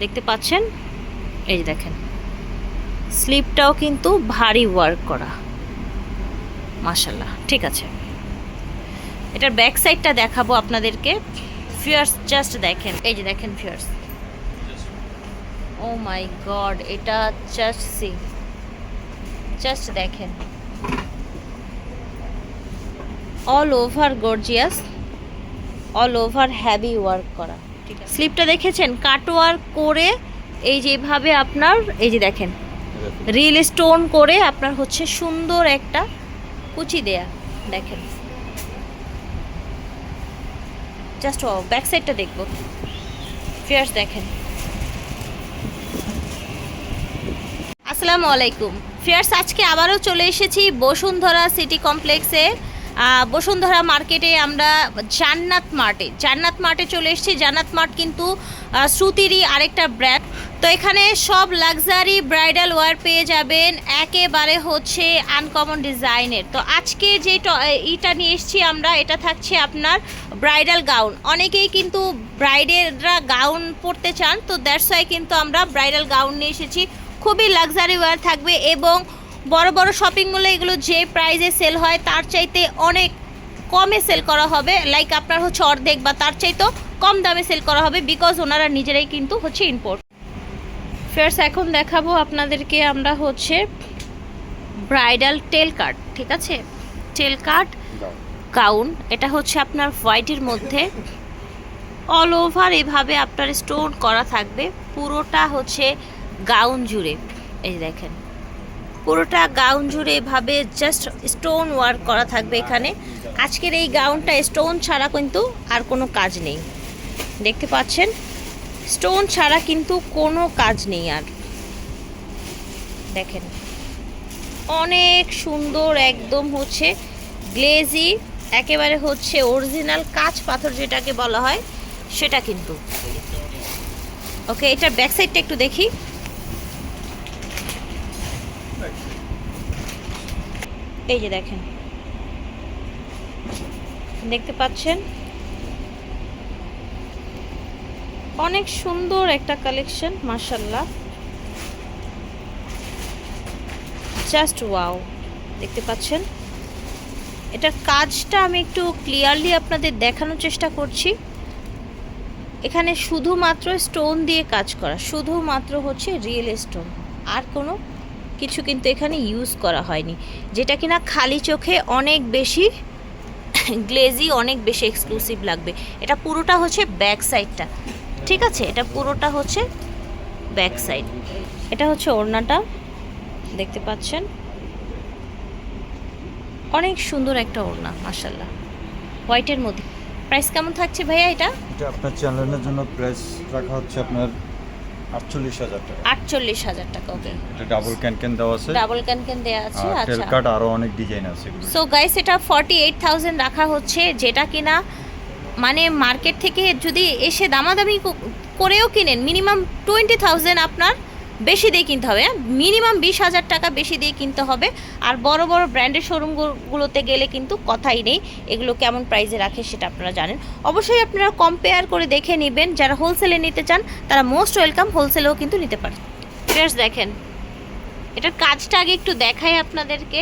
দেখতে পাচ্ছেন? এই দেখেন। স্লিপটাও কিন্তু ভারী ওয়ার্ক করা। মাশাল্লাহ ঠিক আছে। এটার ব্যাক সাইডটা দেখাবো আপনাদেরকে। ফিয়ার্স জাস্ট দেখেন। এই যে দেখেন ফিয়ার্স ও মাই গড এটা জাস্ট সি জাস্ট দেখেন। All over gorgeous all over heavy work করা। স্লিপটা দেখেছেন? কাট ওয়ার্ক করে এই যেভাবে আপনার, এই যে দেখেন রিল স্টোন করে আপনার হচ্ছে সুন্দর একটা কুচি দেয়া, দেখেন। জাস্ট ব্যাক সাইডটা দেখব। ফিয়ার্স দেখেন। আসসালামু আলাইকুম। ফিয়ার্স আজকে আবারও চলে এসেছি বসুন্ধরা সিটি কমপ্লেক্সে। বসুন্ধরা মার্কেটে আমরা জান্নাত মার্টে জান্নাত মার্টে চলে এসেছি। জান্নাত মার্ট কিন্তু শ্রুতিরই আরেকটা ব্র্যান্ড তো এখানে সব লাক্সারি ব্রাইডাল ওয়্যার পেয়ে যাবেন। একেবারে হচ্ছে আনকমন ডিজাইনের তো আজকে যে ইটা নিয়ে এসেছি আমরা, এটা থাকছে আপনার ব্রাইডাল গাউন অনেকেই কিন্তু ব্রাইডেররা গাউন পরতে চান, তো দ্যাটস ওয়াই কিন্তু আমরা ব্রাইডাল গাউন নিয়ে এসেছি। খুবই লাক্সারি ওয়্যার থাকবে এবং বড় বড় শপিং মলে এগুলো যে প্রাইজে সেল হয়, তার চাইতে অনেক কমে সেল করা হবে। লাইক আপনার হচ্ছে অর্ধেক বা তার চাইতেও কম দামে সেল করা হবে বিকজ ওনারা নিজেরাই কিন্তু হচ্ছে ইম্পোর্ট ফেয়ার্স এখন দেখাবো আপনাদেরকে আমরা হচ্ছে ব্রাইডাল টেল কাট ঠিক আছে? টেল কাট গাউন এটা হচ্ছে আপনার হোয়াইটের মধ্যে। অল ওভার এভাবে আপনার স্টোন করা থাকবে। পুরোটা হচ্ছে গাউন জুড়ে। এই দেখেন। পুরোটা গাউন জুড়ে এভাবে জাস্ট স্টোন ওয়ার্ক করা থাকবে এখানে। আজকের এই গাউনটা স্টোন ছাড়া কিন্তু আর কোনো কাজ নেই। দেখতে পাচ্ছেন? স্টোন ছাড়া কিন্তু কোনো কাজ নেই আর। দেখেন। অনেক সুন্দর একদম হচ্ছে গ্লেজি একেবারে হচ্ছে অরিজিনাল কাঁচ পাথর যেটাকে বলা হয়, সেটা কিন্তু। ওকে এটার ব্যাক সাইডটা একটু দেখি। এই যে দেখেন। দেখতে পাচ্ছেন? অনেক সুন্দর একটা কালেকশন মার্শাল্লাহ জাস্ট ওয়াও দেখতে পাচ্ছেন? এটার কাজটা আমি একটু ক্লিয়ারলি আপনাদের দেখানোর চেষ্টা করছি। এখানে শুধুমাত্র স্টোন দিয়ে কাজ করা, শুধুমাত্র হচ্ছে রিয়েল স্টোন আর কোনো কিছু কিন্তু এখানে ইউজ করা হয়নি। যেটা কিনা খালি চোখে অনেক বেশি গ্লেজি অনেক বেশি এক্সক্লুসিভ লাগবে। এটা পুরোটা হচ্ছে ব্যাক সাইডটা ঠিক আছে? এটা পুরোটা হচ্ছে ব্যাক সাইড এটা হচ্ছে ওড়নাটা। দেখতে পাচ্ছেন? অনেক সুন্দর একটা ওড়না মাসাল্লাহ হোয়াইটের মধ্যে। প্রাইস কেমন থাকছে ভাইয়া এটা? এটা আপনার চ্যানেলের জন্য প্রাইস রাখা হচ্ছে আপনার আটচল্লিশ হাজার টাকা। ওকে এটা ডাবল ক্যান ক্যান দেওয়া আছে। ডাবল ক্যান ক্যান দেওয়া আছে টেল আচ্ছা। কাট আরও অনেক ডিজাইন আছে সো গাইস এটা ফর্টি এইট থাউজেন্ড রাখা হচ্ছে যেটা কিনা মানে মার্কেট থেকে যদি এসে দামাদামি করেও কিনেন মিনিমাম টোয়েন্টি থাউজেন্ড আপনার বেশি দিয়ে কিনতে হবে। মিনিমাম বিশ হাজার টাকা বেশি দিয়ে কিনতে হবে। আর বড় বড় ব্র্যান্ডের শোরুমগুলোতে গেলে কিন্তু কথাই নেই, এগুলো কেমন প্রাইসে রাখে সেটা আপনারা জানেন। অবশ্যই আপনারা কম্পেয়ার করে দেখে নেবেন, যারা হোলসেলে নিতে চান, তারা মোস্ট ওয়েলকাম হোলসেলেও কিন্তু নিতে পারেন ফ্রেশ দেখেন, এটার কাজটা আগে একটু দেখাই আপনাদেরকে।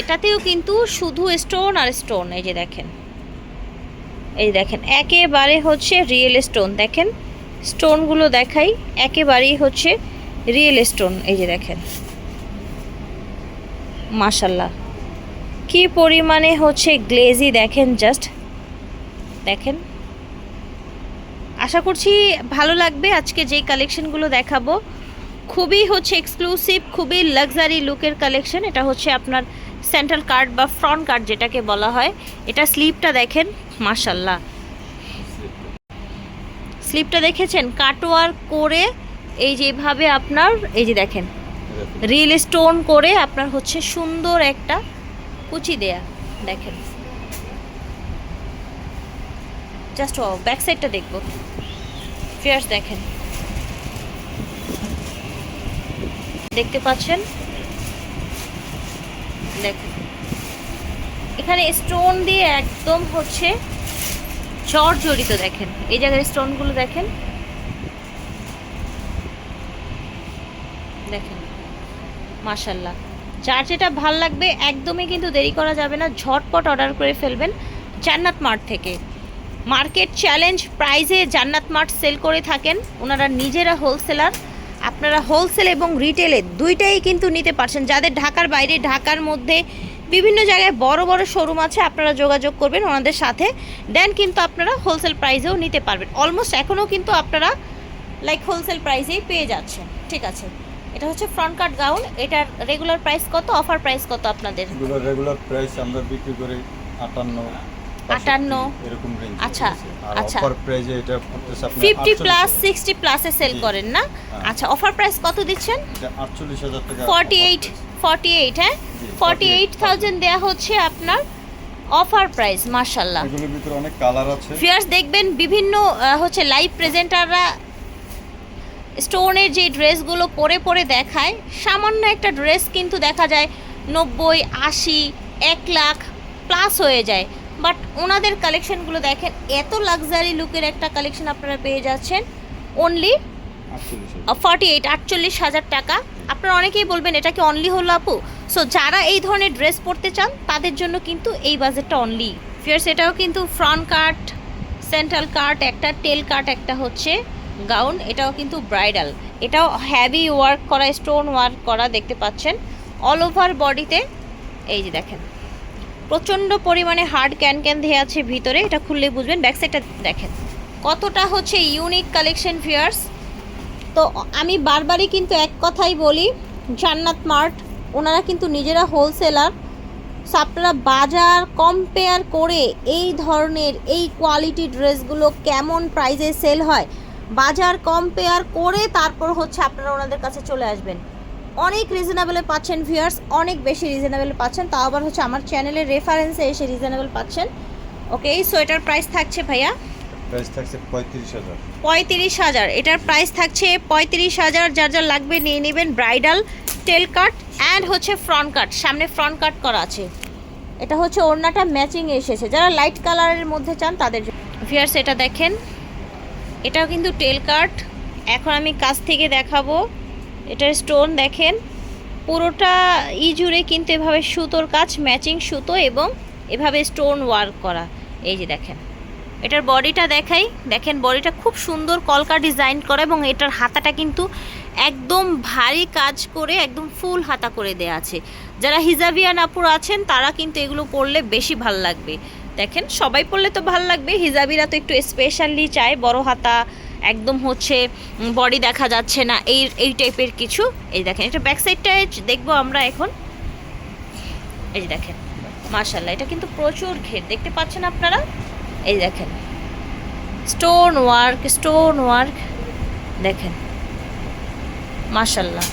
এটাতেও কিন্তু শুধু স্টোন আর স্টোন এই যে দেখেন। এই দেখেন, একেবারে হচ্ছে রিয়েল স্টোন দেখেন। স্টোনগুলো দেখাই, একেবারেই হচ্ছে রিয়েল স্টোন এই যে দেখেন। মাশাল্লাহ। কি পরিমাণে হচ্ছে গ্লেজি দেখেন জাস্ট দেখেন। আশা করছি ভালো লাগবে, আজকে যেই কালেকশনগুলো দেখাবো। খুবই হচ্ছে এক্সক্লুসিভ খুবই লাক্সারি লুকের কালেকশন এটা হচ্ছে আপনার সেন্ট্রাল কার্ড বা ফ্রন্ট কার্ড যেটাকে বলা হয়। এটা স্লিপটা দেখেন, মাশাল্লাহ। স্লিপটা দেখেছেন? কাটওয়ার করে এই যেভাবে আপনার, এই যে দেখেন, রিল স্টোন করে আপনার হচ্ছে সুন্দর একটা কুচি দেয়া, দেখেন। জাস্ট ব্যাক সাইডটা দেখব। ফিয়ার্স দেখেন। দেখতে পাচ্ছেন? দেখেন। এখানে স্টোন দিয়ে একদম হচ্ছে জড়িত দেখেন। এই জায়গায় স্টোনগুলো দেখেন। দেখেন। মাশাল্লাহ যার যেটা ভালো লাগবে, একদমই কিন্তু দেরি করা যাবে না। ঝটপট অর্ডার করে ফেলবেন জান্নাত মার্ট থেকে। মার্কেট চ্যালেঞ্জ প্রাইজে জান্নাত মার্ট সেল করে থাকেন। ওনারা নিজেরা হোলসেলার আপনারা হোলসেল এবং রিটেলে দুইটাই কিন্তু নিতে পারছেন। যাদের ঢাকার বাইরে, ঢাকার মধ্যে বিভিন্ন জায়গায় বড় বড় শোরুম আছে, আপনারা যোগাযোগ করবেন ওনাদের সাথে। দেন কিন্তু আপনারা হোলসেল প্রাইসেও নিতে পারবেন। অলমোস্ট এখনও কিন্তু আপনারা লাইক হোলসেল প্রাইসেই পেয়ে যাচ্ছেন। ঠিক আছে? এটা হচ্ছে ফ্রন্ট কাট গাউন এটার রেগুলার প্রাইস কত? অফার প্রাইস কত আপনাদের? রেগুলার প্রাইস আমরা বিক্রি করি আটান্ন। 58 এরকম রেঞ্জ আচ্ছা, আচ্ছা। অফার প্রাইসে এটা করতেছে আপনার ফিফটি 48 প্লাস সিক্সটি প্লাসে সেল করেন না? হ্যাঁ। আচ্ছা অফার প্রাইস কত দিচ্ছেন? এটা আটচল্লিশ হাজার টাকা forty offer eight price। Forty eight হ্যাঁ? জি, ফর্টি এইট থাউজেন্ড দেওয়া হচ্ছে আপনার অফার প্রাইস মার্শাল্লাহ এগুলোর ভিতরে অনেক কালার আছে। ফিয়ার্স দেখবেন বিভিন্ন হচ্ছে লাইভ প্রেজেন্টাররা স্টোনের যে ড্রেসগুলো পরে পরে দেখায় সামান্য একটা ড্রেস কিন্তু দেখা যায় নব্বই আশি এক লাখ প্লাস হয়ে যায়। বাট ওনাদের কালেকশনগুলো দেখেন এত লাক্সারি লুকের একটা কালেকশন আপনারা পেয়ে যাচ্ছেন। অনলি ফর্টি এইট আটচল্লিশ হাজার টাকা। আপনারা অনেকেই বলবেন এটা কি অনলি হলো আপু? সো যারা এই ধরনের ড্রেস পরতে চান তাদের জন্য কিন্তু এই বাজেটটা অনলি ফিয়ার্স এটাও কিন্তু ফ্রন্ট কাট সেন্ট্রাল কাট একটা টেল কাট একটা হচ্ছে গাউন এটাও কিন্তু ব্রাইডাল এটাও হ্যাভি ওয়ার্ক করা স্টোন ওয়ার্ক করা দেখতে পাচ্ছেন। অল ওভার বডিতে এই যে দেখেন। প্রচণ্ড পরিমাণে হার্ড ক্যান ক্যান দিয়ে আছে ভিতরে, এটা খুললে বুঝবেন। ব্যাক সাইডটা দেখেন, কতটা হচ্ছে ইউনিক কালেকশন ফিয়ার্স তো আমি বারবারই কিন্তু এক কথাই বলি, জান্নাত মার্ট, ওনারা কিন্তু নিজেরা হোলসেলার সো আপনারা বাজার কম্পেয়ার করে এই ধরনের, এই কোয়ালিটি ড্রেসগুলো কেমন প্রাইসে সেল হয়, বাজার কম্পেয়ার করে তারপর হচ্ছে আপনারা ওনাদের কাছে চলে আসবেন। অনেক রিজনেবলে পাচ্ছেন ভিউয়ার্স অনেক বেশি রিজনেবল পাচ্ছেন। তাও আবার হচ্ছে আমার চ্যানেলের রেফারেন্সে এসে রিজনেবল পাচ্ছেন। ওকে এই সোয়েটার প্রাইস থাকছে ভাইয়া? প্রাইস থাকছে পঁয়ত্রিশ হাজার। পঁয়ত্রিশ হাজার। এটার প্রাইস থাকছে পঁয়ত্রিশ হাজার। যার যার লাগবে নিয়ে নেবেন ব্রাইডাল টেল কাট অ্যান্ড হচ্ছে ফ্রন্ট কাট সামনে ফ্রন্ট কাট করা আছে। এটা হচ্ছে ওড়নাটা ম্যাচিং এসেছে। যারা লাইট কালারের মধ্যে চান তাদের ভিয়ার্স এটা দেখেন। এটাও কিন্তু টেল কাট এখন আমি কাছ থেকে দেখাবো। এটার স্টোন দেখেন, পুরোটা ই জুড়ে কিন্তু এভাবে সুতোর কাজ, ম্যাচিং সুতো এবং এভাবে স্টোন ওয়ার্ক করা। এই যে দেখেন, এটার বডিটা দেখাই। দেখেন, বডিটা খুব সুন্দর কলকা ডিজাইন করা এবং এটার হাতাটা কিন্তু একদম ভারী কাজ করে, একদম ফুল হাতা করে দেয়া আছে। যারা হিজাবিয়ান আপুর আছেন, তারা কিন্তু এগুলো পরলে বেশি ভালো লাগবে। দেখেন, সবাই পরলে তো ভালো লাগবে, হিজাবিরা তো একটু স্পেশালি চায় বড় হাতা একদম হচ্ছে বডি দেখা যাচ্ছে না, এই এই টাইপের কিছু। এই দেখেন, এটা ব্যাক সাইডটায় দেখব আমরা এখন। এই যে দেখেন মার্শাল্লাহ এটা কিন্তু প্রচুর ঘের, দেখতে পাচ্ছেন আপনারা? এই দেখেন স্টোন ওয়ার্ক স্টোন ওয়ার্ক দেখেন। মার্শাল্লাহ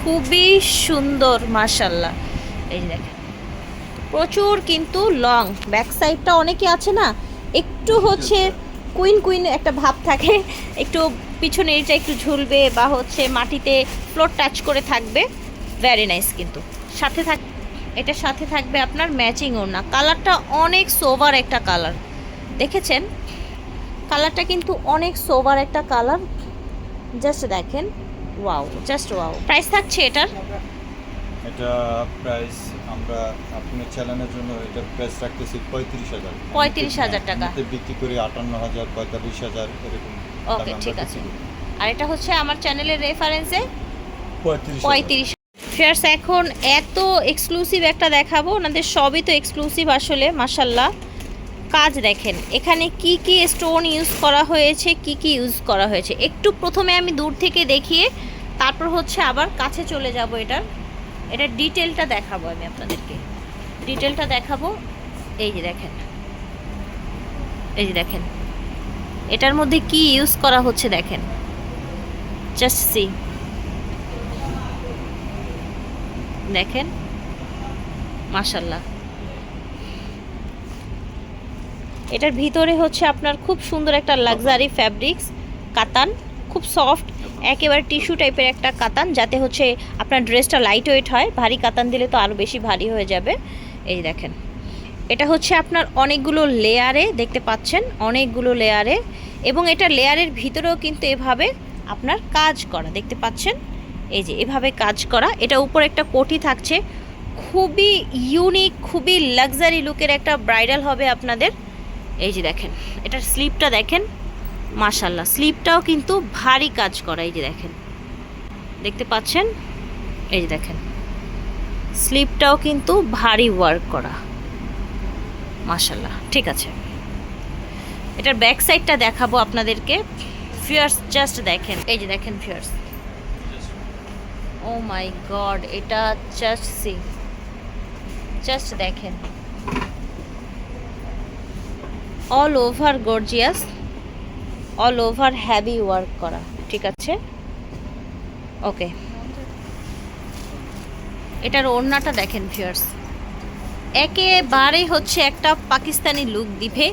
খুবই সুন্দর মার্শাল্লাহ এই যে দেখেন, প্রচুর কিন্তু লং ব্যাক সাইডটা অনেকে আছে না, একটু হচ্ছে কুইন কুইন একটা ভাব থাকে। একটু পিছনে এটা একটু ঝুলবে বা হচ্ছে মাটিতে ফ্লোর টাচ করে থাকবে ভ্যারি নাইস কিন্তু। সাথে থাক এটার সাথে থাকবে আপনার ম্যাচিং ওড়না। কালারটা অনেক সোভার একটা কালার দেখেছেন? কালারটা কিন্তু অনেক সোভার একটা কালার জাস্ট দেখেন ওয়াও জাস্ট ওয়াও প্রাইস থাকছে এটার? এটা প্রাইস আমরা আপনার চ্যানেলের জন্য এটা প্রাইস রাখতেছি পঁয়ত্রিশ হাজার। 35,000 টাকা। বিক্রি করি আটান্ন হাজার পঁয়তাল্লিশ হাজার এরকম ওকে ঠিক আছে। আর এটা হচ্ছে আমার চ্যানেলের রেফারেন্সে পঁয়ত্রিশ পঁয়ত্রিশ। ফেয়ার্স এখন এত এক্সক্লুসিভ একটা দেখাবো ওনাদের সবই তো এক্সক্লুসিভ আসলে মাসাল্লাহ কাজ দেখেন এখানে কি কি স্টোন ইউজ করা হয়েছে কি কি ইউজ করা হয়েছে? একটু প্রথমে আমি দূর থেকে দেখিয়ে তারপর হচ্ছে আবার কাছে চলে যাব এটার। এটার ডিটেলটা দেখাবো আমি আপনাদেরকে। ডিটেলটা দেখাবো। এই যে দেখেন। এই যে দেখেন। এটার মধ্যে কি ইউজ করা হচ্ছে দেখেন। জাস্ট সি দেখেন। মাশাল্লাহ এটার ভিতরে হচ্ছে আপনার খুব সুন্দর একটা লাক্সারি ফ্যাব্রিক্স কাতান। খুব সফট একেবারে টিস্যু টাইপের একটা কাতান, যাতে হচ্ছে আপনার ড্রেসটা লাইট ওয়েট হয়। ভারী কাতান দিলে তো আরও বেশি ভারী হয়ে যাবে। এই দেখেন। এটা হচ্ছে আপনার অনেকগুলো লেয়ারে দেখতে পাচ্ছেন, অনেকগুলো লেয়ারে এবং এটা লেয়ারের ভিতরেও কিন্তু এভাবে আপনার কাজ করা, দেখতে পাচ্ছেন? এই যে, এভাবে কাজ করা। এটা উপরে একটা কোটি থাকছে। খুবই ইউনিক খুবই লাক্সারি লুকের একটা ব্রাইডাল হবে আপনাদের। এই যে দেখেন, এটার স্লিপটা দেখেন। মাশাল্লাহ স্লিপটাও কিন্তু ভারী কাজ করা, এই যে দেখেন। দেখতে পাচ্ছেন? এই যে দেখেন। স্লিপটাও কিন্তু ভারী ওয়ার্ক করা। মাশাল্লাহ ঠিক আছে। এটার ব্যাক সাইডটা দেখাবো আপনাদেরকে। ফিয়ার্স জাস্ট দেখেন, এই যে দেখেন ফিয়ার্স ও মাই গড এটা জাস্ট সি জাস্ট দেখেন। All over gorgeous all over heavy work করা, ঠিক আছে? ওকে এটার ওড়নাটা দেখেন ফিয়ার্স একেবারে হচ্ছে একটা পাকিস্তানি লুক দিবে।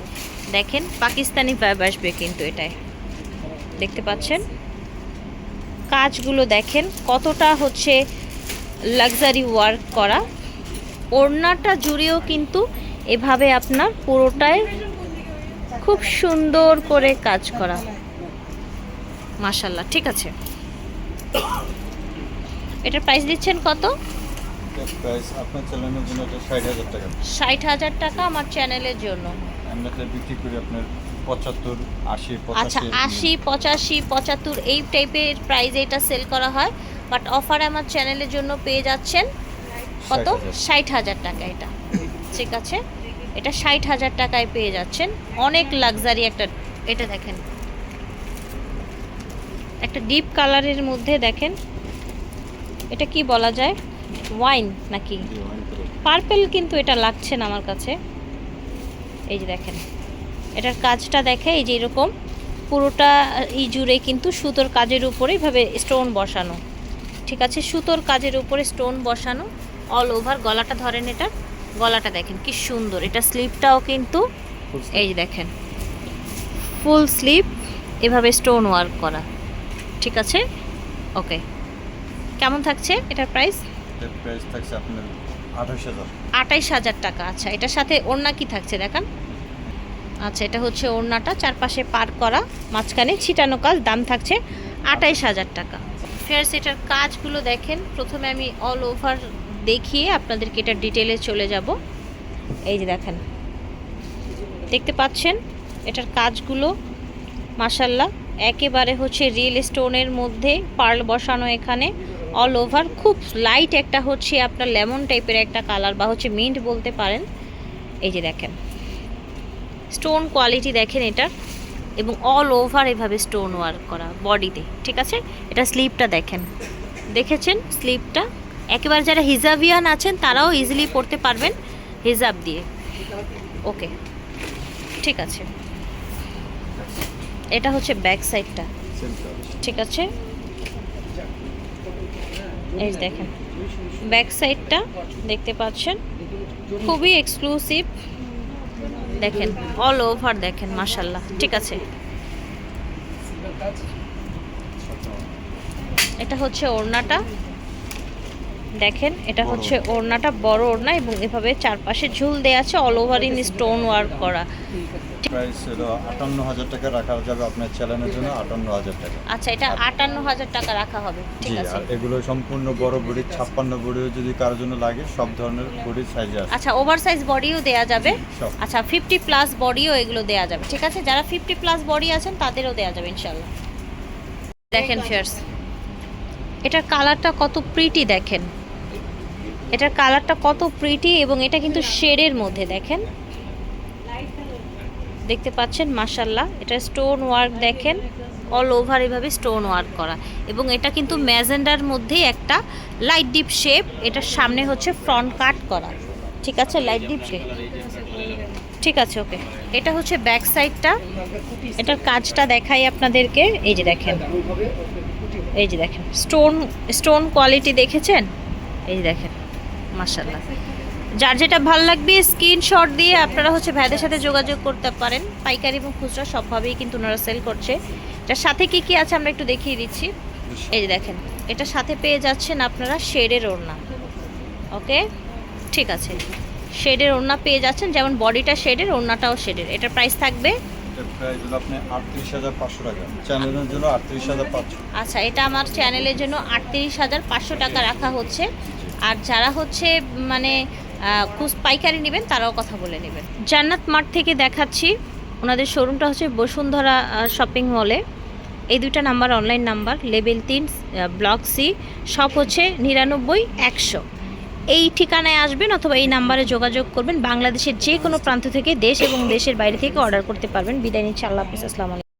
দেখেন, পাকিস্তানি ভাইব আসবে কিন্তু এটায়। দেখতে পাচ্ছেন? কাজগুলো দেখেন, কতটা হচ্ছে লাক্সারি ওয়ার্ক করা। ওড়নাটা জুড়েও কিন্তু এভাবে আপনার পুরোটায় খুব সুন্দর করে কাজ করা। মাশাল্লাহ ঠিক আছে। এটার প্রাইস দিচ্ছেন কত? প্রাইস আপনার চ্যানেলের জন্য এটা ষাট হাজার টাকা। আমার চ্যানেলের জন্য। আমরা এটা বিক্রি করি আপনার আচ্ছা পঁচাশি আশি পঁচাশি পঁচাত্তর এই টাইপের প্রাইজে এটা সেল করা হয়। বাট অফার আমার চ্যানেলের জন্য পেয়ে যাচ্ছেন কত? 60,000 ষাট হাজার টাকা এটা। ঠিক আছে? এটা ষাট হাজার টাকায় পেয়ে যাচ্ছেন। অনেক লাক্সারি একটা এটা দেখেন। একটা ডিপ কালারের মধ্যে দেখেন। এটা কি বলা যায়? ওয়াইন নাকি। পার্পেল কিন্তু এটা লাগছে না আমার কাছে। এই যে দেখেন এটার কাজটা দেখে এই যে এরকম পুরোটা এই জুড়ে কিন্তু সুতোর কাজের উপরে এইভাবে স্টোন বসানো। ঠিক আছে সুতোর কাজের উপরে স্টোন বসানো অল ওভার গলাটা ধরেন এটা। গলাটা দেখেন কি সুন্দর। এটা স্লিপটাও কিন্তু এই যে দেখেন ফুল স্লিপ এভাবে স্টোন ওয়ার্ক করা। ঠিক আছে? ওকে কেমন থাকছে এটার প্রাইস এটার প্রাইস থাকছে আপনার হাজার। টাকা। আচ্ছা এটার সাথে ওড়না কি থাকছে দেখান? আচ্ছা এটা হচ্ছে ওড়নাটা চারপাশে পার করা মাঝখানে ছিটানো কাজ দাম থাকছে আটাইশ হাজার টাকা। ফেয়ার্স এটার কাজগুলো দেখেন প্রথমে আমি অল ওভার দেখিয়ে আপনাদেরকে এটা ডিটেলে চলে যাব। এই যে দেখেন। দেখতে পাচ্ছেন? এটার কাজগুলো মাসাল্লাহ একেবারে হচ্ছে রিয়েল স্টোনের মধ্যে পার্ল বসানো এখানে অল ওভার খুব লাইট একটা হচ্ছে আপনার লেমন টাইপের একটা কালার বা হচ্ছে মিন্ট বলতে পারেন। এই যে দেখেন। স্টোন কোয়ালিটি দেখেন এটার এবং অল ওভার এভাবে স্টোন ওয়ার্ক করা বডিতে ঠিক আছে? এটা স্লিপটা দেখেন। দেখেছেন? স্লিপটা একেবারে যারা হিজাবিয়ান আছেন, তারাও ইজিলি পড়তে পারবেন হিজাব দিয়ে। ওকে ঠিক আছে। এটা হচ্ছে ব্যাক সাইডটা ঠিক আছে? এই দেখেন ব্যাক সাইডটা দেখতে পাচ্ছেন। খুবই এক্সক্লুসিভ দেখেন অল ওভার দেখেন মাশাল্লাহ ঠিক আছে। এটা হচ্ছে ওড়নাটা। দেখেন এটা হচ্ছে ওড়নাটা বড় ওড়না এবং এভাবে চারপাশে ঝুল দেওয়া আছে all over in stone work করা। প্রাইস হলো আটান্ন হাজার টাকা রাখা যাবে আপনার চ্যানেলের জন্য আটান্ন হাজার টাকা। আচ্ছা এটা আটান্ন হাজার টাকা রাখা হবে ঠিক আছে। আর এগুলো সম্পূর্ণ বড় বডি ছাপ্পান্ন বডিও যদি কারোর জন্য লাগে সব ধরনের বডির সাইজে আছে। আচ্ছা ওভার সাইজ বডিও দেয়া যাবে। আচ্ছা ফিফটি প্লাস বডিও এগুলো দেয়া যাবে ঠিক আছে? যারা ফিফটি প্লাস বডি আছেন তাদেরও দেয়া যাবে ইনশাল্লাহ দেখেন ফিয়ার্স এটার কালারটা কত প্রিটি দেখেন। এটার কালারটা কত প্রিটি এবং এটা কিন্তু শেডের মধ্যে, দেখেন। দেখতে পাচ্ছেন মাশাল্লাহ এটা স্টোন ওয়ার্ক দেখেন অল ওভার এভাবে স্টোন ওয়ার্ক করা। এবং এটা কিন্তু ম্যাজেন্ডার মধ্যে একটা লাইট ডিপ শেপ এটার সামনে হচ্ছে ফ্রন্ট কাট করা। ঠিক আছে লাইট ডিপ শেপ ঠিক আছে ওকে এটা হচ্ছে ব্যাক সাইডটা এটার কাজটা দেখাই আপনাদেরকে। এই যে দেখেন, এই যে দেখেন স্টোন স্টোন কোয়ালিটি দেখেছেন? এই যে দেখেন। মাশাল্লাহ যার যেটা ভালো লাগবে স্ক্রিনশট দিয়ে আপনারা হচ্ছে ভ্যাদের সাথে যোগাযোগ করতে পারেন। পাইকারি এবং খুচরা সবভাবেই কিন্তু ওনারা সেল করছে। এটার সাথে কি কি আছে আমরা একটু দেখিয়ে দিচ্ছি। এই দেখেন এটা সাথে পেয়ে যাচ্ছেন আপনারা শেডের ওড়না। ওকে? ঠিক আছে। শেডের ওড়না পেয়ে যাচ্ছেন যেমন বডিটা শেডের ওড়নাটাও শেডের। এটার প্রাইস থাকবে? আচ্ছা এটা আমার চ্যানেলের জন্য আটত্রিশ হাজার পাঁচশো টাকা রাখা হচ্ছে। আর যারা হচ্ছে মানে খুচ পাইকারি নেবেন, তারাও কথা বলে নেবেন। জান্নাত মাঠ থেকে দেখাচ্ছি, ওনাদের শোরুমটা হচ্ছে বসুন্ধরা শপিং মলে এই দুইটা নাম্বার অনলাইন নাম্বার লেভেল তিন ব্লক সি সব হচ্ছে নিরানব্বই, একশো। এই ঠিকানায় আসবেন অথবা এই নাম্বারে যোগাযোগ করবেন। বাংলাদেশের যে কোনো প্রান্ত থেকে, দেশ এবং দেশের বাইরে থেকে অর্ডার করতে পারবেন। বিদায় নিচ্ছি, আল্লাহ হাফিজ, আসসালামু আলাইকুম।